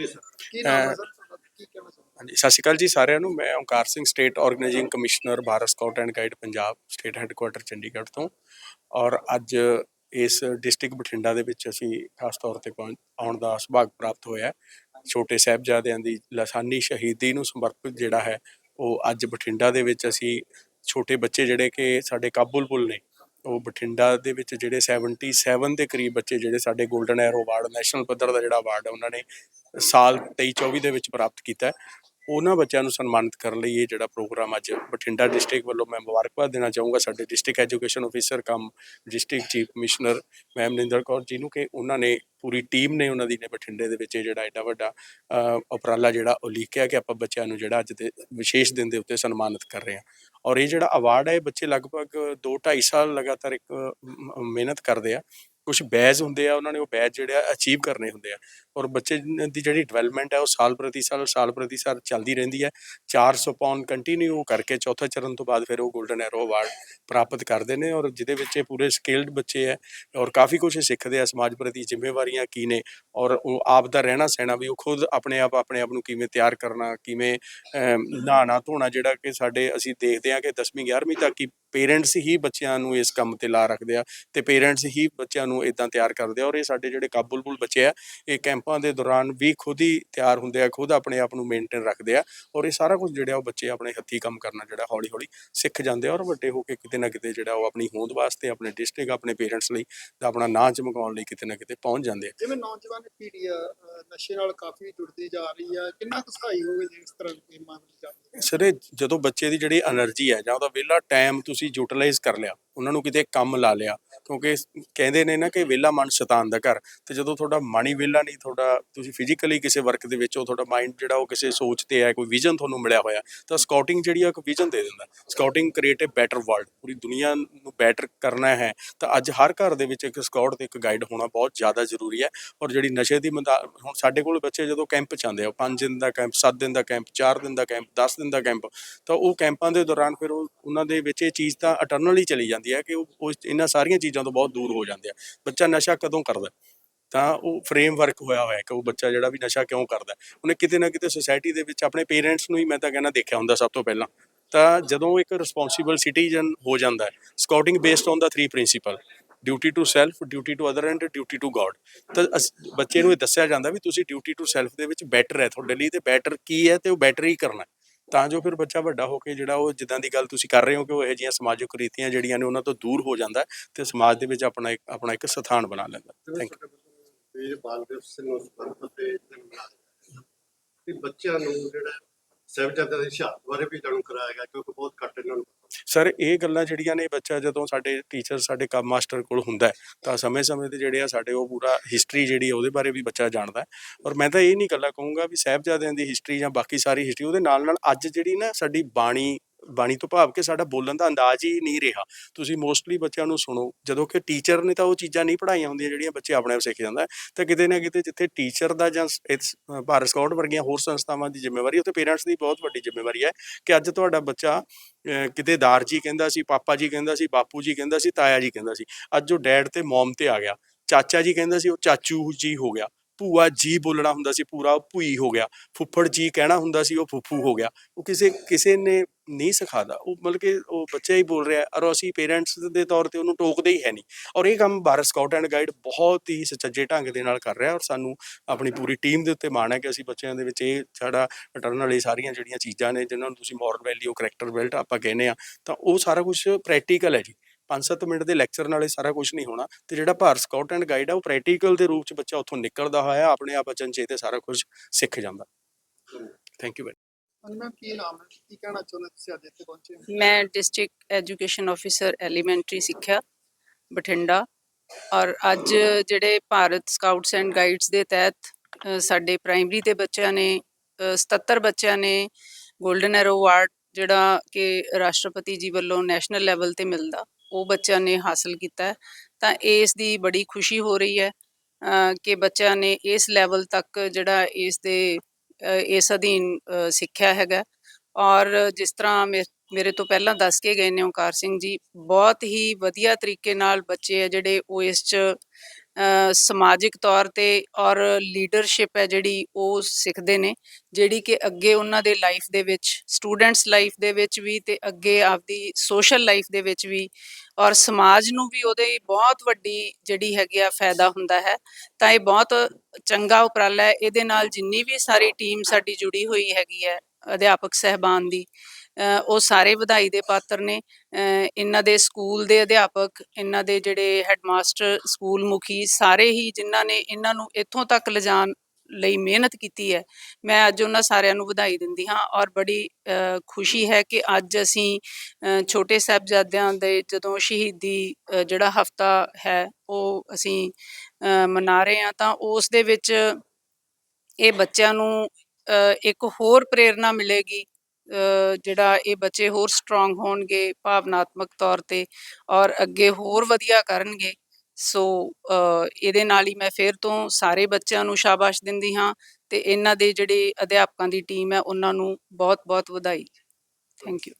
ਜੀ ਸਰ ਕੀ ਨਾਮ ਹੈ ਅਹ ਸਰ ਤੁਹਾਡਾ? ਕੀ ਕਹਿਣਾ ਚਾਹੁੰਦੇ ਹਾਂਜੀ ਸਤਿ ਸ਼੍ਰੀ ਅਕਾਲ ਜੀ ਸਾਰਿਆਂ ਨੂੰ ਮੈਂ Omkar Singh state organising commissioner Bharat scout and guide Punjab state headquarter Chandigarh ਤੋਂ ਔਰ ਅੱਜ ਇਸ ਡਿਸਟ੍ਰਿਕਟ ਬਠਿੰਡਾ ਦੇ ਵਿੱਚ ਅਸੀਂ ਖਾਸ ਤੌਰ ਤੇ ਪਹੁੰਚ ਆਉਣ ਦਾ ਸੁਭਾਗ ਪ੍ਰਾਪਤ ਹੋਇਆ ਹੈ। ਛੋਟੇ ਸਾਹਿਬਜ਼ਾਦਿਆਂ ਦੀ ਲਾਸਾਨੀ ਸ਼ਹੀਦੀ ਨੂੰ ਸਮਰਪਿਤ ਜਿਹੜਾ ਹੈ ਉਹ ਅੱਜ ਬਠਿੰਡਾ ਦੇ ਵਿੱਚ ਅਸੀਂ ਛੋਟੇ ਬੱਚੇ ਜਿਹੜੇ ਕਿ ਸਾਡੇ ਕਾਬੁਲਪੁਰ ਨੇ ਉਹ ਬਠਿੰਡਾ ਦੇ ਵਿੱਚ ਜਿਹੜੇ 77 ਦੇ ਕਰੀਬ ਬੱਚੇ ਜਿਹੜੇ ਸਾਡੇ 골ਡਨ ਐਰੋ ਅਵਾਰਡ ਨੈਸ਼ਨਲ ਪੱਧਰ ਦਾ ਜਿਹੜਾ ਅਵਾਰਡ ਹੈ, ਉਹਨਾਂ ਨੇ ਸਾਲ 23 24 ਦੇ ਵਿੱਚ ਪ੍ਰਾਪਤ ਕੀਤਾ ਉਹਨਾਂ ਬੱਚਿਆਂ ਨੂੰ ਸਨਮਾਨਿਤ ਕਰਨ ਲਈ ਇਹ ਜਿਹੜਾ ਪ੍ਰੋਗਰਾਮ ਅੱਜ ਬਠਿੰਡਾ ਡਿਸਟ੍ਰਿਕਟ ਵੱਲੋਂ ਮੈਂ ਮੁਬਾਰਕਬਾਦ ਦੇਣਾ ਚਾਹੂੰਗਾ। ਸਾਡੇ district education officer cum district chief commissioner ma'am Ninder Kaur ji ਨੂੰ ਕਿ ਉਹਨਾਂ ਨੇ ਪੂਰੀ ਟੀਮ ਨੇ ਉਹਨਾਂ ਦੀ ਨੇ ਬਠਿੰਡੇ ਦੇ ਵਿੱਚ ਇਹ ਜਿਹੜਾ ਐਡਾ ਵੱਡਾ ਉਪਰਾਲਾ ਜਿਹੜਾ ਉਹ ਲੀਕਿਆ ਕਿ ਆਪਾਂ ਬੱਚਿਆਂ ਨੂੰ ਜਿਹੜਾ ਅੱਜ ਦੇ ਵਿਸ਼ੇਸ਼ ਦਿਨ ਦੇ ਉੱਤੇ ਸਨਮਾਨਿਤ ਕਰ ਰਹੇ ਹਾਂ। ਔਰ ਇਹ ਜਿਹੜਾ ਅਵਾਰਡ ਹੈ, ਇਹ ਬੱਚੇ ਲਗਭਗ 2 2.5 ਸਾਲ ਲਗਾਤਾਰ ਇੱਕ ਮਿਹਨਤ ਕਰਦੇ ਆ। ਕੁਝ ਬੈਜ ਹੁੰਦੇ ਆ ਉਹਨਾਂ ਨੇ ਉਹ ਬੈਜ ਜਿਹੜੇ ਆ ਅਚੀਵ ਕਰਨੇ ਹੁੰਦੇ ਆ। ਔਰ ਬੱਚੇ ਦੀ ਜਿਹੜੀ ਡਿਵੈਲਪਮੈਂਟ ਹੈ ਉਹ ਸਾਲ ਪ੍ਰਤੀ ਸਾਲ ਸਾਲ ਪ੍ਰਤੀ ਸਾਲ ਚੱਲਦੀ ਰਹਿੰਦੀ ਹੈ 400 ਪੌਨ ਕੰਟੀਨਿਊ ਕਰਕੇ ਚੌਥਾ ਚਰਨ ਤੋਂ ਬਾਅਦ ਫਿਰ ਉਹ 골ਡਨ ਐਰੋ ਅਵਾਰਡ ਪ੍ਰਾਪਤ ਕਰਦੇ ਨੇ ਔਰ ਜਿਹਦੇ ਵਿੱਚ ਇਹ ਪੂਰੇ ਸਕਿਲਡ ਬੱਚੇ ਹੈ ਔਰ ਕਾਫੀ ਕੁਝ ਸਿੱਖਦੇ ਆ ਸਮਾਜ ਪ੍ਰਤੀ ਜ਼ਿੰਮੇਵਾਰੀਆਂ ਕੀ ਨੇ ਔਰ ਉਹ ਆਪ ਦਾ ਰਹਿਣਾ ਸਹਿਣਾ ਵੀ ਉਹ ਖੁਦ ਆਪਣੇ ਆਪ ਆਪਣੇ ਆਪ ਨੂੰ ਕਿਵੇਂ ਤਿਆਰ ਕਰਨਾ ਕਿਵੇਂ ਅਮ, ਨਹਾਉਣਾ ਧੋਣਾ ਜਿਹੜਾ ਕਿ ਸਾਡੇ ਅਸੀਂ ਦੇਖਦੇ ਹਾਂ ਕਿ 10ਵੀਂ 11ਵੀਂ ਤੱਕ ਹੀ ਪੇਰੈਂਟਸ ਹੀ ਬੱਚਿਆਂ ਨੂੰ ਇਸ ਕੰਮ ਤੇ ਲਾ ਰੱਖਦੇ ਆ ਤੇ ਪੇਰੈਂਟਸ ਹੀ ਬੱਚਿਆਂ ਨੂੰ ਇਦਾਂ ਤਿਆਰ ਕਰਦੇ ਆ ਔਰ ਇਹ ਸਾਡੇ ਜਿਹੜੇ ਕਾਬੁਲਬੁਲ ਬੱਚੇ ਆ ਇਹ ਕੈਂਪਾਂ ਦੇ ਦੌਰਾਨ ਵੀ ਖੁਦ ਹੀ ਤਿਆਰ ਹੁੰਦੇ ਆ ਖੁਦ ਆਪਣੇ ਆਪ ਨੂੰ ਮੇਨਟੇਨ ਰੱਖਦੇ ਆ ਔਰ ਇਹ ਸਾਰਾ ਕੁਝ ਜਿਹੜਾ ਉਹ ਬੱਚੇ ਆਪਣੇ ਹੱਥੀ ਕੰਮ ਕਰਨਾ ਜਿਹੜਾ ਹੌਲੀ ਹੌਲੀ ਸਿੱਖ ਜਾਂਦੇ ਆ ਔਰ ਵੱਡੇ ਹੋ ਕੇ ਕਿਤੇ ਨਾ ਕਿਤੇ ਜਿਹੜਾ ਉਹ ਆਪਣੀ ਹੋਂਦ ਵਾਸਤੇ ਆਪਣੇ ਡਿਸਟ੍ਰਿਕਟ ਆਪਣੇ ਪੇਰੈਂਟਸ ਲਈ ਤੇ ਆਪਣਾ ਨਾਂ ਚਮਕਾਉਣ ਲਈ ਕਿਤੇ ਨਾ ਕਿਤੇ ਪਹੁੰਚ ਜਾਂਦੇ ਆ। ਜਿਵੇਂ ਨੌਜਵਾਨ ਪੀੜ੍ਹੀ ਨਸ਼ੇ ਨਾਲ ਕਾਫੀ ਜੁੜਦੀ ਜਾ ਰਹੀ ਆ ਕਿੰਨਾ ਕਸਾਈ ਹੋਵੇ ਇਸ ਤਰ੍ਹਾਂ ਦੇ ਮਾਮਲੇ ਜਾਂਦੇ ਸਰ ਜਦੋਂ ਬੱਚੇ ਦੀ ਜਿਹੜੀ ਐਨਰਜੀ ਹੈ ਜਾਂ ਉਹਦਾ ਵਿਹਲਾ ਟਾਈਮ ਤੁਸੀਂ ਯੂਟਿਲਾਈਜ਼ ਕਰ ਲਿਆ ਉਹਨਾਂ ਨੂੰ ਕਿਤੇ ਕੰਮ ਲਾ ਲਿਆ ਕਿਉਂਕਿ ਕਹਿੰਦੇ ਨੇ ਨਾ ਕਿ ਵਿਹਲਾ ਮਨ ਸ਼ੈਤਾਨ ਦਾ ਘਰ, ਤੇ ਜਦੋਂ ਤੁਹਾਡਾ ਮਨ ਹੀ ਵਿਹਲਾ ਨਹੀਂ, ਤੁਹਾਡਾ ਤੁਸੀਂ ਫਿਜ਼ੀਕਲੀ ਕਿਸੇ ਵਰਕ ਦੇ ਵਿੱਚ ਹੋ, ਤੁਹਾਡਾ ਮਾਈਂਡ ਜਿਹੜਾ ਉਹ ਕਿਸੇ ਸੋਚ ਤੇ ਹੈ, ਕੋਈ ਵਿਜ਼ਨ ਤੁਹਾਨੂੰ ਮਿਲਿਆ ਹੋਇਆ, ਤਾਂ ਸਕਾਊਟਿੰਗ ਜਿਹੜੀ ਆ ਇੱਕ ਵਿਜ਼ਨ ਦੇ ਦਿੰਦਾ। Scouting create a better world ਪੂਰੀ ਦੁਨੀਆ ਨੂੰ ਬੈਟਰ ਕਰਨਾ ਹੈ, ਤਾਂ ਅੱਜ ਹਰ ਘਰ ਦੇ ਵਿੱਚ ਇੱਕ ਸਕਾਊਟ ਤੇ ਇੱਕ ਗਾਈਡ ਹੋਣਾ ਬਹੁਤ ਜ਼ਿਆਦਾ ਜ਼ਰੂਰੀ ਹੈ, ਔਰ ਜਿਹੜੀ ਨਸ਼ੇ ਦੀ ਮੰਦਾ, ਹੁਣ ਸਾਡੇ ਕੋਲ ਬੱਚੇ ਜਦੋਂ ਕੈਂਪ ਚ ਆਉਂਦੇ ਆ 5 ਦਿਨ ਦਾ ਕੈਂਪ 7 ਦਿਨ ਦਾ ਕੈਂਪ 4 ਦਿਨ ਦਾ ਕੈਂਪ 10 ਦਿਨ ਦਾ ਕੈਂਪ ਤਾਂ ਉਹ ਕੈਂਪਾਂ ਦੇ ਦੌਰਾਨ ਫਿਰ ਉਹ, ਉਹਨਾਂ ਦੇ ਵਿੱਚ ਇਹ ਚੀਜ਼ ਤਾਂ ਅਟਰਨਲੀ ਚਲੀ ਜਾਂਦੀ ਹੈ ਕਿ ਉਹ ਉਹ ਇਹਨਾਂ ਸਾਰੀਆਂ ਚੀਜ਼ਾਂ ਤੋਂ ਬਹੁਤ ਦੂਰ ਹੋ ਜਾਂਦੇ ਆ। ਬੱਚਾ ਨਸ਼ਾ ਕਦੋਂ ਕਰਦਾ ਤਾਂ ਉਹ ਫਰੇਮਵਰਕ ਹੋਇਆ ਹੋਇਆ ਕਿ ਉਹ ਬੱਚਾ ਜਿਹੜਾ ਵੀ ਨਸ਼ਾ ਕਿਉਂ ਕਰਦਾ ਉਹਨੇ ਕਿਤੇ ਨਾ ਕਿਤੇ ਸੁਸਾਇਟੀ ਦੇ ਵਿੱਚ ਆਪਣੇ ਪੇਰੈਂਟਸ ਨੂੰ ਹੀ ਮੈਂ ਤਾਂ ਕਹਿੰਦਾ ਦੇਖਿਆ ਹੁੰਦਾ ਸਭ ਤੋਂ ਪਹਿਲਾਂ। ਤਾਂ ਜਦੋਂ ਇੱਕ ਰਿਸਪੌਂਸਿਬਲ ਸਿਟੀਜ਼ਨ ਹੋ ਜਾਂਦਾ ਹੈ scouting based on the 3 principle duty to self duty to other and duty to God ਤਾਂ ਅਸ- ਬੱਚੇ ਨੂੰ ਇਹ ਦੱਸਿਆ ਜਾਂਦਾ ਵੀ ਤੁਸੀਂ ਡਿਊਟੀ ਟੂ ਸੈਲਫ ਦੇ ਵਿੱਚ ਬੈਟਰ ਹੈ, ਤੁਹਾਡੇ ਲਈ ਤੇ ਬੈਟਰ ਕੀ ਹੈ ਤੇ ਉਹ ਬੈਟਰ ਹੀ ਕਰਨਾ ਤਾਂ ਜੋ ਫਿਰ ਬੱਚਾ ਵੱਡਾ ਹੋ ਕੇ ਜਿਹੜਾ ਉਹ ਜਿੱਦਾਂ ਦੀ ਗੱਲ ਤੁਸੀਂ ਕਰ ਰਹੇ ਹੋ ਕਿ ਉਹ ਇਹੋ ਜਿਹੀਆਂ ਸਮਾਜਿਕ ਰੀਤੀਆਂ ਜਿਹੜੀਆਂ ਨੇ ਉਹਨਾਂ ਤੋਂ ਦੂਰ ਹੋ ਜਾਂਦਾ ਤੇ ਸਮਾਜ ਦੇ ਵਿੱਚ ਆਪਣਾ ਇੱਕ ਆਪਣਾ ਇੱਕ ਸਥਾਨ ਬਣਾ ਲੈਂਦਾ ਥੈਂਕ ਯੂ ਵੀਰ ਬਾਲਦੇਵ ਸਿੰਘ ਨੂੰ ਸਮਰਪਿਤ ਤੇ ਤੇ ਬੱਚਿਆਂ ਨੂੰ ਜਿਹੜਾ ਸਾਹਿਬਜ਼ਾਦਿਆਂ ਦੀ ਬਾਰੇ ਵੀ ਜਾਣੂ ਕਰਾਇਆ ਗਿਆ ਕਿਉਂਕਿ ਬਹੁਤ ਘੱਟ ਇਹਨਾਂ ਨੂੰ। ਸਰ ਇਹ ਗੱਲਾਂ ਜਿਹੜੀਆਂ ਨੇ ਬੱਚਾ ਜਦੋਂ ਸਾਡੇ ਟੀਚਰ ਸਾਡੇ ਕੰਮ ਮਾਸਟਰ ਕੋਲ ਹੁੰਦਾ ਹੈ, ਤਾਂ ਸਮੇਂ-ਸਮੇਂ ਤੇ ਜਿਹੜੇ ਆ ਸਾਡੇ ਉਹ ਪੂਰਾ ਹਿਸਟਰੀ ਜਿਹੜੀ ਆ ਉਹਦੇ ਬਾਰੇ ਵੀ ਬੱਚਾ ਜਾਣਦਾ ਹੈ। ਔਰ ਮੈਂ ਤਾਂ ਇਹ ਨਹੀਂ ਗੱਲਾਂ ਕਹੂੰਗਾ ਵੀ ਸਾਹਿਬਜ਼ਾਦਿਆਂ ਦੀ ਹਿਸਟਰੀ ਜਾਂ ਬਾਕੀ ਸਾਰੀ ਹਿਸਟਰੀ ਉਹਦੇ ਨਾਲ ਨਾਲ ਅੱਜ ਜਿਹੜੀ ਨਾ ਸਾਡੀ ਬਾਣੀ ਬਾਣੀ ਤੋਂ ਭਾਵ ਕਿ ਸਾਡਾ ਬੋਲਣ ਦਾ ਅੰਦਾਜ਼ ਹੀ ਨਹੀਂ ਰਿਹਾ। ਤੁਸੀਂ ਮੋਸਟਲੀ ਬੱਚਿਆਂ ਨੂੰ ਸੁਣੋ, ਜਦੋਂ ਕਿ ਟੀਚਰ ਨੇ ਤਾਂ ਉਹ ਚੀਜ਼ਾਂ ਨਹੀਂ ਪੜਾਈਆਂ ਹੁੰਦੀਆਂ ਜਿਹੜੀਆਂ ਬੱਚੇ ਆਪਣੇ ਆਪ ਸਿੱਖ ਜਾਂਦਾ ਤਾਂ ਕਿਤੇ ਨਾ ਕਿਤੇ ਜਿੱਥੇ ਟੀਚਰ ਦਾ ਜਾਂ ਭਾਰਤ ਸਕਾਊਟ ਵਰਗੀਆਂ ਹੋਰ ਸੰਸਥਾਵਾਂ ਦੀ ਜ਼ਿੰਮੇਵਾਰੀ, ਉੱਥੇ ਪੇਰੈਂਟਸ ਦੀ ਬਹੁਤ ਵੱਡੀ ਜ਼ਿੰਮੇਵਾਰੀ ਹੈ ਕਿ ਅੱਜ ਤੁਹਾਡਾ ਬੱਚਾ ਕਿਤੇ ਦਾਰ ਜੀ ਕਹਿੰਦਾ ਸੀ, ਪਾਪਾ ਜੀ ਕਹਿੰਦਾ ਸੀ, ਬਾਪੂ ਜੀ ਕਹਿੰਦਾ ਸੀ, ਤਾਇਆ ਜੀ ਕਹਿੰਦਾ ਸੀ, ਅੱਜ ਉਹ ਡੈਡ ਤੇ ਮਮ ਤੇ ਆ ਗਿਆ। ਚਾਚਾ ਜੀ ਕਹਿੰਦਾ ਸੀ, ਉਹ ਚਾਚੂ ਜੀ ਹੋ ਗਿਆ। ਭੂਆ ਜੀ ਬੋਲਣਾ ਹੁੰਦਾ ਸੀ, ਪੂਰਾ ਉਹ ਭੂਈ ਹੋ ਗਿਆ। ਫੁੱਫੜ ਜੀ ਕਹਿਣਾ ਹੁੰਦਾ ਸੀ, ਉਹ ਫੁੱਫੂ ਹੋ ਗਿਆ। ਉਹ ਕਿਸੇ ਕਿਸੇ ਨੇ ਨਹੀਂ ਸਿਖਾਦਾ ਉਹ ਮਤਲਬ ਕਿ ਉਹ ਬੱਚਾ ਹੀ ਬੋਲ ਰਿਹਾ, ਔਰ ਅਸੀਂ ਪੇਰੈਂਟਸ ਦੇ ਤੌਰ ਤੇ ਉਹਨੂੰ ਟੋਕਦੇ ਹੀ ਹੈ ਨਹੀਂ। ਔਰ ਇਹ ਕੰਮ ਭਾਰਤ ਸਕਾਊਟ ਐਂਡ ਗਾਈਡ ਬਹੁਤ ਹੀ ਸੁਚੱਜੇ ਢੰਗ ਦੇ ਨਾਲ ਕਰ ਰਿਹਾ, ਔਰ ਸਾਨੂੰ ਆਪਣੀ ਪੂਰੀ ਟੀਮ ਦੇ ਉੱਤੇ ਮਾਣ ਹੈ ਕਿ ਅਸੀਂ ਬੱਚਿਆਂ ਦੇ ਵਿੱਚ ਇਹ ਸਾਡਾ ਇਟਰਨਲ ਇਹ ਸਾਰੀਆਂ ਜਿਹੜੀਆਂ ਚੀਜ਼ਾਂ ਨੇ ਜਿਨ੍ਹਾਂ ਨੂੰ ਤੁਸੀਂ ਮੋਰਲ ਵੈਲਿਊ ਕਰੈਕਟਰ ਬਿਲਟ ਆਪਾਂ ਕਹਿੰਦੇ ਆ ਤਾਂ ਉਹ ਸਾਰਾ ਕੁਝ ਪ੍ਰੈਕਟੀਕਲ ਹੈ ਜੀ। 5-7 ਮਿੰਟ ਦੇ ਲੈਕਚਰ ਨਾਲ ਇਹ ਸਾਰਾ ਕੁਝ ਨਹੀਂ ਹੋਣਾ, ਤੇ ਜਿਹੜਾ ਭਾਰਤ ਸਕਾਊਟ ਐਂਡ ਗਾਈਡ ਆ, ਉਹ ਪ੍ਰੈਕਟੀਕਲ ਦੇ ਰੂਪ ਚ ਬੱਚਾ ਉੱਥੋਂ ਨਿਕਲਦਾ ਹੋਇਆ, ਆਪਣੇ ਆਪ ਅਚਨਚੇਤ ਤੇ ਸਾਰਾ ਕੁਝ ਸਿੱਖ ਜਾਂਦਾ। ਥੈਂਕ ਯੂ ਅਨਮਾ ਕੀ ਨਾਮ ਹੈ ਕੀ ਕਹਿਣਾ ਚਾਹੁੰਦੇ ਤੁਸੀਂ ਅੱਜ ਇੱਥੇ ਪਹੁੰਚੇ ਹੋ? ਮੈਂ ਡਿਸਟ੍ਰਿਕਟ ਐਜੂਕੇਸ਼ਨ ਅਫੀਸਰ ਐਲੀਮੈਂਟਰੀ ਸਿੱਖਿਆ ਬਠਿੰਡਾ। ਔਰ ਅੱਜ ਜਿਹੜੇ ਭਾਰਤ ਸਕਾਊਟਸ ਐਂਡ ਗਾਈਡਸ ਦੇ ਤਹਿਤ ਸਾਡੇ ਪ੍ਰਾਇਮਰੀ ਦੇ ਬੱਚਿਆਂ ਨੇ ਅ, 77 ਬੱਚਿਆਂ ਨੇ 골ਡਨ ਐਰੋ ਅਵਾਰਡ ਜਿਹੜਾ ਕਿ ਰਾਸ਼ਟਰਪਤੀ ਜੀ ਵੱਲੋਂ ਨੈਸ਼ਨਲ ਲੈਵਲ ਤੇ ਮਿਲਦਾ ਉਹ ਬੱਚਿਆਂ ਨੇ ਹਾਸਲ ਕੀਤਾ ਤਾਂ ਇਸ ਦੀ ਬੜੀ ਖੁਸ਼ੀ ਹੋ ਰਹੀ ਹੈ ਕਿ ਬੱਚਿਆਂ ਨੇ ਇਸ ਲੈਵਲ ਤੱਕ ਜਿਹੜਾ ਇਸ ਦੇ ਇਸ ਅਧੀਨ ਅ, ਸਿੱਖਿਆ ਹੈਗਾ। ਔਰ ਜਿਸ ਤਰ੍ਹਾਂ ਮੇ- ਮੇਰੇ ਤੋਂ ਪਹਿਲਾਂ ਦੱਸ ਕੇ ਗਏ ਨੇ ਓਕਾਰ ਸਿੰਘ ਜੀ ਬਹੁਤ ਹੀ ਵਧੀਆ ਤਰੀਕੇ ਨਾਲ ਬੱਚੇ ਆ ਜਿਹੜੇ ਉਹ ਇਸ ਚ ਸਮਾਜਿਕ ਤੌਰ ਤੇ ਔਰ ਲੀਡਰਸ਼ਿਪ ਹੈ ਜਿਹੜੀ ਉਹ ਸਿੱਖਦੇ ਨੇ, ਜਿਹੜੀ ਕਿ ਅੱਗੇ ਉਹਨਾਂ ਦੇ ਲਾਈਫ ਦੇ ਵਿੱਚ ਸਟੂਡੈਂਟਸ ਲਾਈਫ ਦੇ ਵਿੱਚ ਵੀ ਤੇ ਅੱਗੇ ਆਪਦੀ ਸੋਸ਼ਲ ਲਾਈਫ ਦੇ ਵਿੱਚ ਵੀ ਔਰ ਸਮਾਜ ਨੂੰ ਵੀ ਉਹਦੇ ਬਹੁਤ ਵੱਡੀ ਜਿਹੜੀ ਹੈਗੀ ਆ ਫਾਇਦਾ ਹੁੰਦਾ ਹੈ। ਤਾਂ ਇਹ ਬਹੁਤ ਚੰਗਾ ਉਪਰਾਲਾ ਹੈ। ਇਹਦੇ ਨਾਲ ਜਿੰਨੀ ਵੀ ਸਾਰੀ ਟੀਮ ਸਾਡੀ ਜੁੜੀ ਹੋਈ ਹੈਗੀ ਹੈ ਅਧਿਆਪਕ ਸਹਿਬਾਨ ਦੀ ਉਹ ਸਾਰੇ ਵਧਾਈ ਦੇ ਪਾਤਰ ਨੇ। ਇਹਨਾਂ ਦੇ ਸਕੂਲ ਦੇ ਅਧਿਆਪਕ ਇਹਨਾਂ ਦੇ ਜਿਹੜੇ ਹੈਡਮਾਸਟਰ ਸਕੂਲ ਮੁਖੀ ਸਾਰੇ ਹੀ ਜਿਨ੍ਹਾਂ ਨੇ ਇਹਨਾਂ ਨੂੰ ਇੱਥੋਂ ਤੱਕ ਲਿਜਾਣ ਲਈ ਮਿਹਨਤ ਕੀਤੀ ਹੈ ਮੈਂ ਅੱਜ ਉਹਨਾਂ ਸਾਰਿਆਂ ਨੂੰ ਵਧਾਈ ਦਿੰਦੀ ਹਾਂ ਔਰ ਬੜੀ ਖੁਸ਼ੀ ਹੈ ਕਿ ਅੱਜ ਅਸੀਂ ਛੋਟੇ ਸਾਹਿਬਜ਼ਾਦਿਆਂ ਦੇ ਜਦੋਂ ਸ਼ਹੀਦੀ ਜਿਹੜਾ ਹਫਤਾ ਹੈ ਉਹ ਅਸੀਂ ਅ, ਮਨਾ ਰਹੇ ਹਾਂ ਤਾਂ ਉਸ ਦੇ ਵਿੱਚ ਇਹ ਬੱਚਿਆਂ ਨੂੰ ਅ, ਇੱਕ ਹੋਰ ਪ੍ਰੇਰਣਾ ਮਿਲੇਗੀ ਜਿਹੜਾ ਇਹ ਬੱਚੇ ਹੋਰ ਸਟਰੋਂਗ ਹੋਣਗੇ ਭਾਵਨਾਤਮਕ ਤੌਰ ਤੇ ਔਰ ਅੱਗੇ ਹੋਰ ਵਧੀਆ ਕਰਨਗੇ, ਸੋ ਇਹਦੇ ਨਾਲ ਹੀ ਮੈਂ ਫਿਰ ਤੋਂ ਸਾਰੇ ਬੱਚਿਆਂ ਨੂੰ ਸ਼ਾਬਾਸ਼ ਦਿੰਦੀ ਹਾਂ ਤੇ ਇਹਨਾਂ ਦੇ ਜਿਹੜੇ ਅਧਿਆਪਕਾਂ ਦੀ ਟੀਮ ਹੈ, ਉਹਨਾਂ ਨੂੰ ਬਹੁਤ ਬਹੁਤ ਵਧਾਈ। Thank you